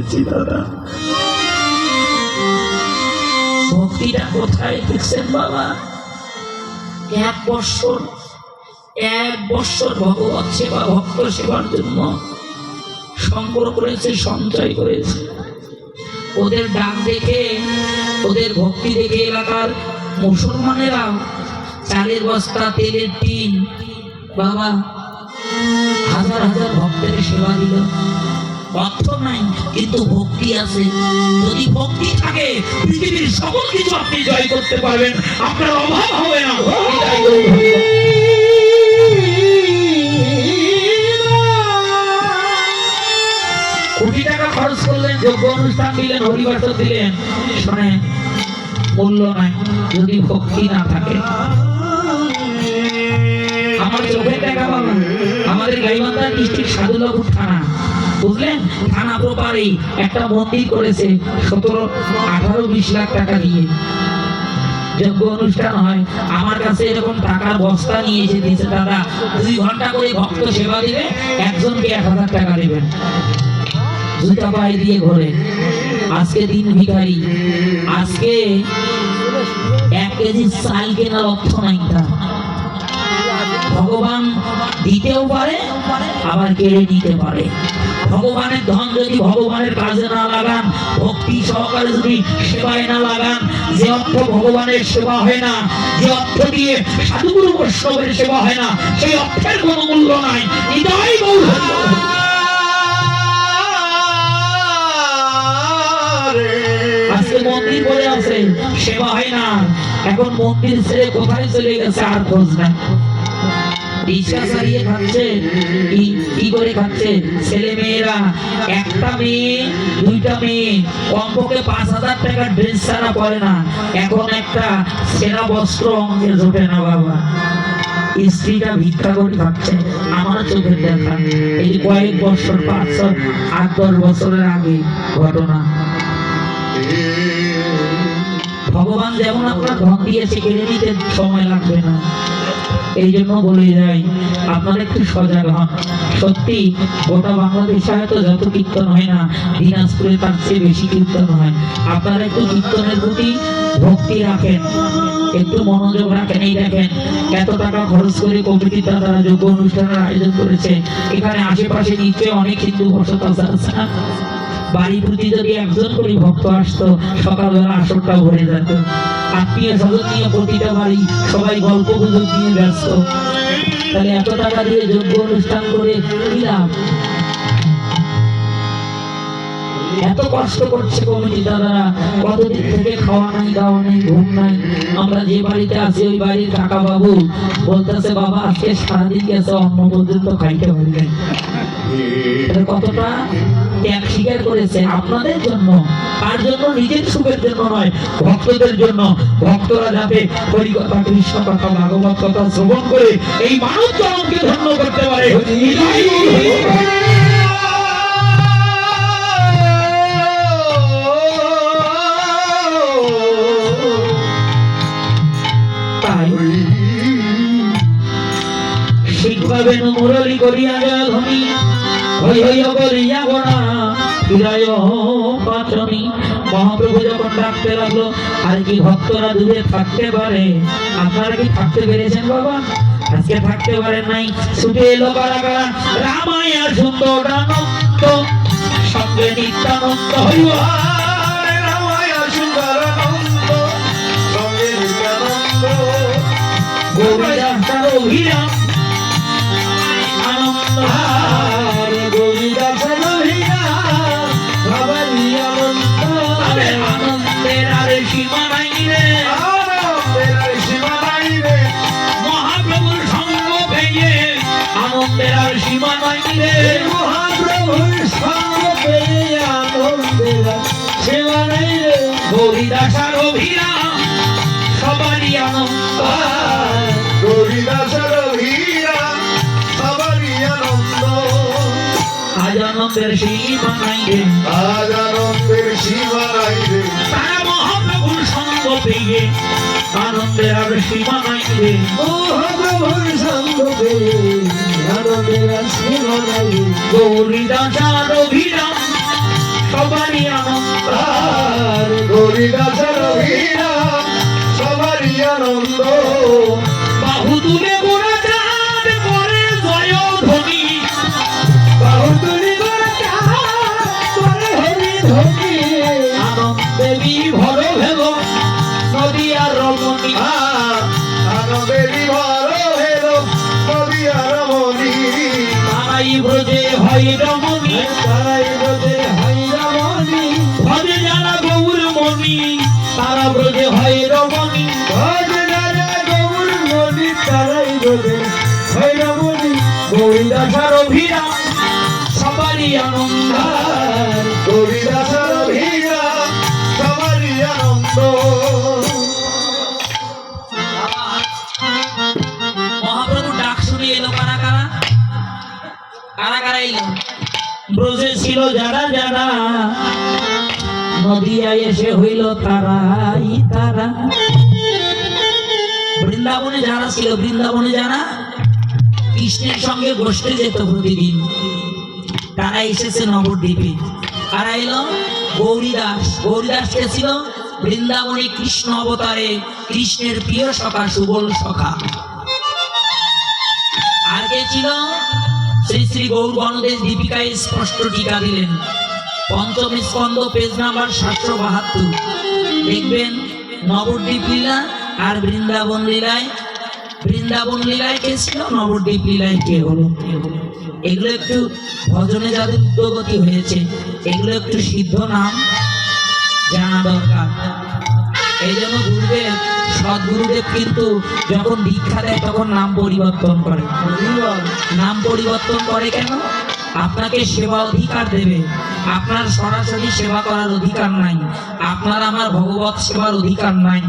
পেয়েছি ভক্তিটা কোথায় দেখছেন, বাবা? এক বৎসর এক বৎসর ভগবত সেবা, ভক্ত সেবার জন্য সংগ্রহ করেছে, সঞ্চয় করেছে। ওদের ডাক দেখে, ওদের ভক্তি দেখে এলাকার মুসলমানেরা চালের বস্তা, তেলের টিন, বাবা, হাজার হাজার ভক্তের সেবা দিল। অর্থ নাই, কিন্তু ভক্তি আছে। যদি ভক্তি থাকে, পৃথিবীর সকল কিছু আপনি জয় করতে পারবেন। আপনার অভাব হবে না। খরচ করলেন, যোগ্য অনুষ্ঠান দিলেন দিলেন। শুনে মূল্য নাই। যদি ভক্তি না থাকে, আমার চোখে দেখা বাবা আমাদের গাইবান্ধা ডিস্ট্রিক্ট সাধুলাপুর থানা, বুঝলেন? থানা প্রপারেই একটা মন্দির করেছে সতেরো, আঠারো, বিশ লাখ টাকা দিয়ে। যোগ্য অনুষ্ঠান হয়। আমার কাছে এরকম টাকার বস্তা নিয়ে এসে দিয়েছে দাদা। দুই ঘণ্টা করে ভক্ত সেবা দিবে, একজনকে এক হাজার টাকা দেবেন। জুতা পায়ে দিয়ে ঘোরে। আজকে দিন ভিখারি। আজকে এক কেজি চাল কেনার অর্থ নাই তার। ভগবান দিতেও পারে, আবার কেড়ে নিতে পারে। ভগবানের ধন যদি ভগবানের কাজে না লাগান, ভক্তি সহকারে যদি সেবায় না লাগান, যে অর্থ ভগবানের সেবা হয় না, যে অর্থ দিয়ে সাধুগুরু বৈষ্ণবের সেবা হয় না, সেই অর্থের কোনো মূল্য নাই। হৃদয় গৌর আজকে মন্দির পড়ে আছে, সেবা হয় না। এখন মন্দির ছেড়ে কোথায় চলে গেছে আর খোঁজ নাই। রিক্সা চালিয়ে খাচ্ছে। কি- করে খাচ্ছে? ছেলে মেয়েরা একটা মেয়ে, দুইটা মেয়ে, কমপক্ষে পাঁচ হাজার টাকার ড্রেস ছাড়া পরে না। এখন একটা সেরা বস্ত্র আমাকে জোটে না বাবা। স্ত্রীটা ভিক্ষা করে খাচ্ছে। আমার চোখের দেখা। এই কয়েক বছর, পাঁচ আট, দশ বছরের আগে ঘটনা। ভগবান যেমন আপনার ধন দিয়েছে, কেড়ে নিতে সময় লাগবে না। এই জন্য বলে যাই আপনারা একটু সজাগ হন। সত্যি, গোটা বাংলাদেশে হয়তো যত কীর্তন হয় না, দিনাজপুরে তার চেয়ে বেশি কীর্তন হয়। আপনারা একটু কীর্তনের প্রতি ভক্তি রাখেন, একটু মনোযোগ রাখেন, এই দেখেন, এত টাকা খরচ করে কমিটির দ্বারা যোগ্য অনুষ্ঠানের আয়োজন করেছে। এখানে আশেপাশে নিশ্চয়ই অনেক হিন্দু বসত আছে না? বাড়ি প্রতি যদি একজন করে ভক্ত আসতো, সকালবেলা আসরটা ভরে যেত। আত্মীয় স্বজন নিয়ে প্রতিটা বাড়ি, সবাই গল্প গুজব নিয়ে ব্যস্ত। তাহলে এত টাকা দিয়ে যোগ্য অনুষ্ঠান করে কি এত কষ্ট করছে কমিটি দাদারা, কতদিন থেকে খাওয়া নাই, দাওয়া নাই, ঘুম নাই। আমরা যে বাড়িতে আছি, ওই বাড়ির কাকা বাবু বলতেছে, বাবা, আজকে সারাদিন গেছে, অন্ন পর্যন্ত খাইতে পারি কতটা ত্যাগ স্বীকার করেছে আপনাদের জন্য, তার জন্য নিজের সুখের জন্য নয়, ভক্তদের জন্য। ভক্তরা যাতে হরি কথা, কৃষ্ণ কথা, ভাগবত কথা শ্রবণ করে এই মানব জনমকে ধন্য করতে পারে। করিয়া জয় ধ্বনি হই যখন ডাকতে লাগল, আর কি ভক্তরা দূরে থাকতে পারে? আপনারা কি থাকতে পেরেছেন বাবা? আজকে থাকতে পারেন নাই। ছুটে এলো রামায়া সুন্দর আনন্দ সঙ্গে নিত্যানন্দ হইব আনন্দের আর সীমা নাই রে। হরিদাসার অভিরাম সবারই আনন্দ। আজ আনন্দের সীমা নাই রে। তারা সঙ্গ পেয়ে আনন্দের আর সীমা নাই রে গৌরীদাসার অভিরাম সবারই আনন্দ। হরিদাসের অভিরাম সবারই আনন্দ। আনন্দে বিভর হেল নদী আর মনি তারাই ব্রজে হয় রমণী তারাই তারা ব্রজে হয় রমণী ভজে রাজা গৌর বোঝে হৈরমণি গোবিন্দাসার অভিরাম সবারই আনন্দ। ছিল যারা যারা। নদিয়ায় এসে হইল তারাই তারা। বৃন্দাবনে যারা ছিল, বৃন্দাবনে যারা কৃষ্ণের সঙ্গে গোষ্ঠে যেত প্রতিদিন, তারা এসেছে নবদ্বীপে। কারা এলো গৌরীদাস। গৌরীদাস কে ছিল বৃন্দাবনে কৃষ্ণ অবতারে, কৃষ্ণের প্রিয় সখা, সুবল সখা। আর কে ছিল? শ্রী শ্রী গৌর দীপিকায় স্পষ্ট টিকা দিলেন। পঞ্চম স্কন্দ পেজ নাম্বার সাতশো বাহাত্তর। দেখবেন নবদ্বীপ লীলা আর বৃন্দাবন লীলায় বৃন্দাবন লীলায় কে ছিল? নবদ্বীপ লীলায় কে হলো? এগুলো একটু ভজনে যাদের উদ্যোগতি হয়েছে, এগুলো একটু সিদ্ধ নাম জানা দরকার। এই জন্য গুরুদেব সদ্গুরুদেব কিন্তু যখন দীক্ষা দেয়, তখন নাম পরিবর্তন করে। নাম পরিবর্তন করে কেন? আপনাকে সেবা অধিকার দেবে। আপনার সরাসরি সেবা করার অধিকার নাই। আপনার আমার ভগবত সেবার অধিকার নাই।